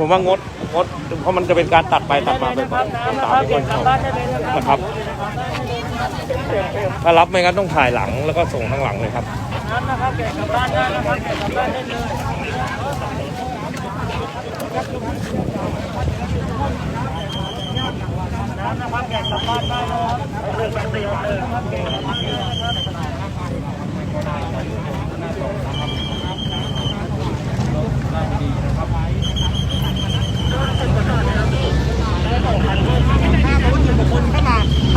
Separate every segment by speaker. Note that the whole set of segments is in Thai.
Speaker 1: ผมว่างดงดเพราะมันจะเป็นการตัดไปตัดมาเป็นตามที่คนชอบนะครับ ถ้ารับไม่งั้นต้องถ่ายหลังแล้วก็ส่งข้างหลังเลยครับ
Speaker 2: นะครับเก็บกลับบ้านได้นะครับเก็บกลับบ้านได้เลยนะครับเก็บกลับบ้านได้นะครับเลือกแบบเดียวเลยนะครับเก็บกลับบ้านได้นะค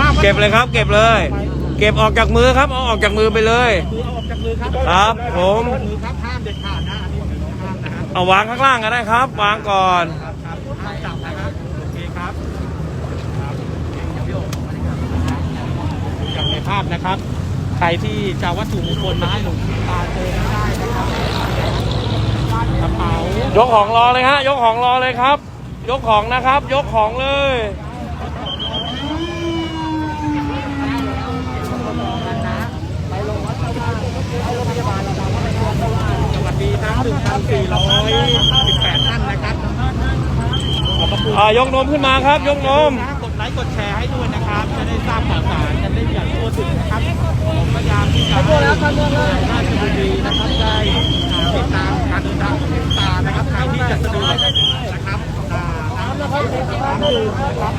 Speaker 2: รับ
Speaker 1: เก็บเลยครับ เก็บเลย เก็บออกจากมือครับเอาออกจากมือไปเลย
Speaker 2: มือเอาออกจากมือครับ
Speaker 1: ครับผม
Speaker 2: มือครับห้ามเด็ดขาดนะอันนี้ห้ามนะครับ
Speaker 1: เอาวางข้างล่างก็ได้ครับ วางก่อน
Speaker 2: ครับครับห้ามจับนะครับโอเคครับครับอย่างในภาพนะครับ ใครที่จะเอาวัตถุมงคลมาให้หลวงตาเจอได้นะครับกระเป๋าย
Speaker 1: กของรอเลยฮะ ยกของรอเลยครับ ยกของนะครับ ยกของเลย
Speaker 2: สวัสดีทั้ง1,418ท่านนะครับขอบพระคุณ
Speaker 1: อ่ายกนมขึ้นมาครับ ยกนม
Speaker 2: กดไลค์กดแชร์ให้ด้วยนะครับ จะได้ทราบข่าวสารกันได้อย่างทั่วถึงนะครับผมพยายามที่จะให้ราชบุรีนะครับได้ติดตามการเดินทางของตานะครับใครที่จะสะดวกนะครับอ่าน้ำนะครับน้ำดื่มนะครับ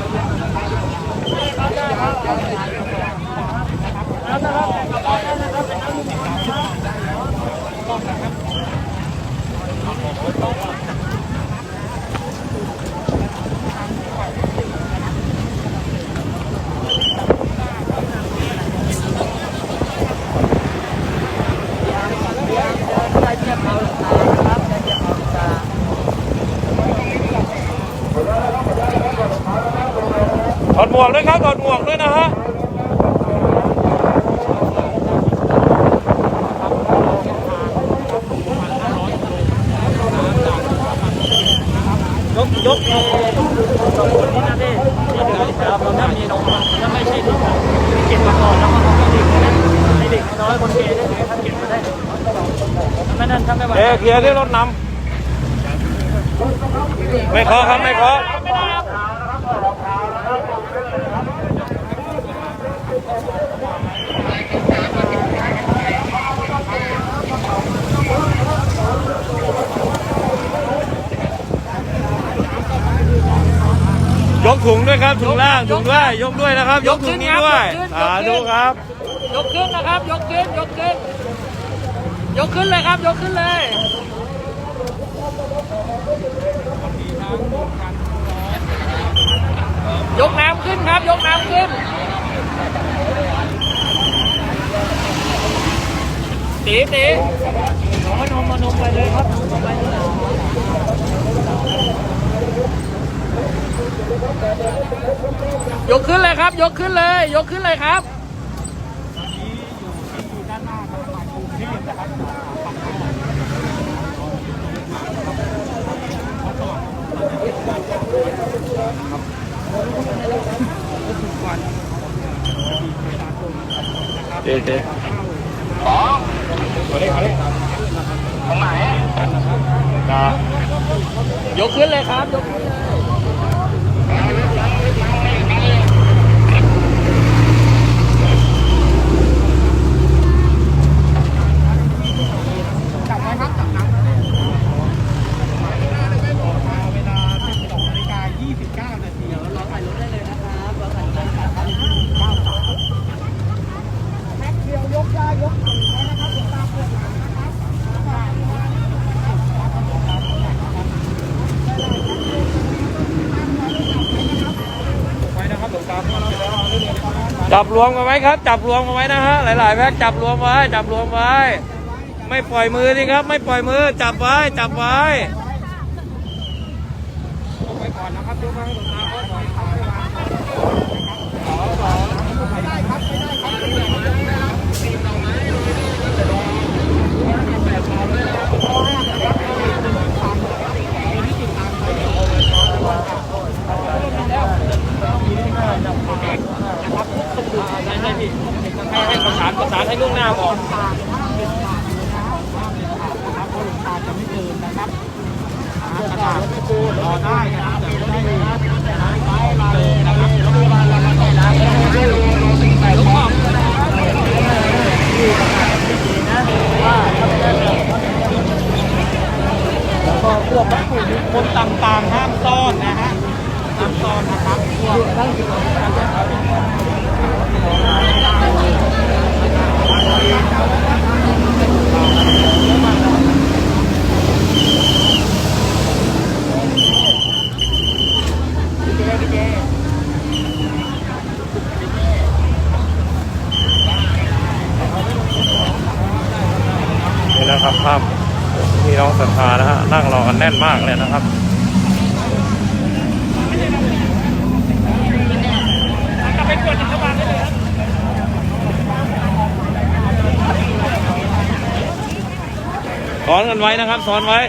Speaker 1: ถอดหมวกด้ วกด้วยนะฮะ
Speaker 2: ยกยกเอสองคนนี้นะพี่ที่ถือครับถ้ามีน้องถ้าไม่ใช่เด็กเก็บมาก่อนแล้วก็เก็เด็กนะให้เด็กน้อยคนเกย์ได้ไหมถ้าเก็บมาได้ไม่นั่นถ้าไม่ไหว
Speaker 1: เอะเคลียร์ที่รถนำไม่เคาะครับไม่เคาะ
Speaker 2: ไม่ได้ครับ
Speaker 1: ยก ถุงด้วยครับถุงล่างถุงด้วยยกด้วยนะครับ ยกถุงนี้ด้วยสาธุครับ
Speaker 2: ยกขึ้นนะครับ ยกขึ้นยกขึ้น ยกขึ้นเลยครับ ยกขึ้นเลยยกน้ำขึ้นครับ ยกน้ำขึ้นตีตีมานมมานมไปเลยครับนมไปเลย ยกขึ้นเลยครับ ยกขึ้นเลย ยกขึ้นเลยครับ
Speaker 1: เจ๊เจ๊
Speaker 2: ยกขึ้นเลยครับ ยกขึ้นเลย เวลา12นาฬิกา29 นาทีเดี๋ยวเราถ่ายรถได้เลยนะครับเราถ่ายได้ครับไปนะครับหลวงตาเข้ามาแล้วเรื่องนี้นะครับ
Speaker 1: จับรวมกันไว้ครับ จับรวมกันไว้นะฮะหลายๆแพ็กจับรวมไว้ จับรวมไว้ ไม่ปล่อยมือสิครับ ไม่ปล่อยมือ จับไว้ จับไว้
Speaker 2: ไปก่อนนะครับยกมาให้หลงตาเข้าก่อนครับ ใช่ใช่พี่ให้ให้ประสานประสาน ให้ล่วงหน้าก่อนนะครับเพราะหลวงตาจะไม่เกินนะครับกระดาษไม่พูด คนต่างๆห้ามซ่อนนะฮะห้ามซ่อนนะครับพวก
Speaker 1: นี่นะครับภาพพี่น้องศรัทธานะฮะนั่งรอกันแน่นมากเลยนะครับซ้อนกันไว้นะครับสอนไว้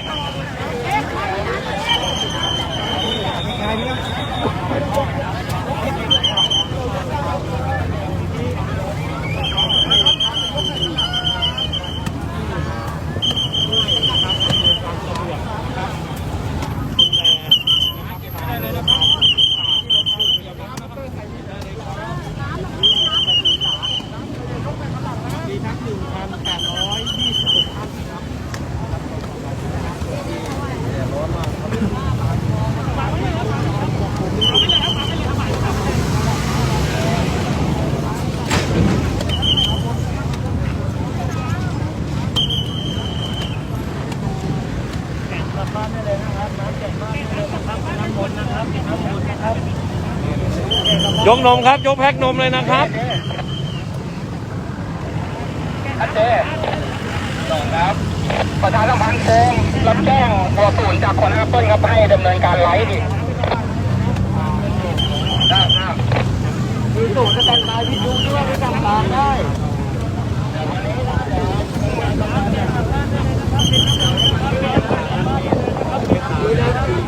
Speaker 1: ยกนมครับ ยกแพ็กนมเลยนะครับ
Speaker 3: ชัดเจนสองครับประชาสัมพันธ์โคมรับแจ้งตัวศูนย์จากคนแอปเปิลครับให้ดำเนินการไลฟ์ดิได้ครับ
Speaker 2: มีสูตรสแตนบายที่ดูด้วยไม่ต่างๆได้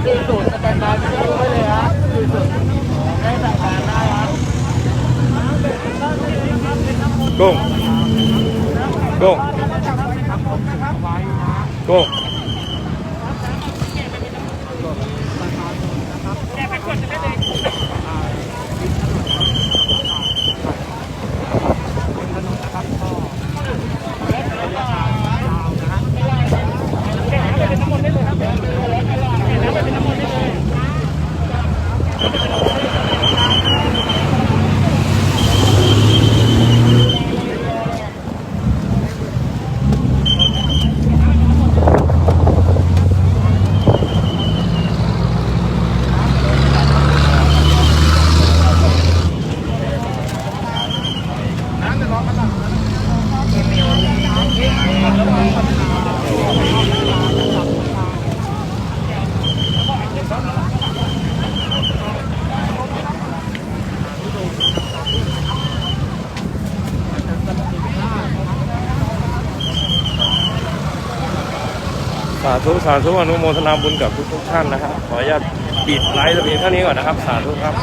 Speaker 2: มีสูตรสแตนบายที่ดูไว้เลยครับมีสูตรได้ต่างๆได้ครับ
Speaker 1: กุ้งกุ้งกุ้งสาธุสาธุอนุโมทนาบุญกับทุกทุกท่านนะครับขออนุญาตปิดไลฟ์แต่เพียงเท่านี้ก่อนนะครับ สาธุครับ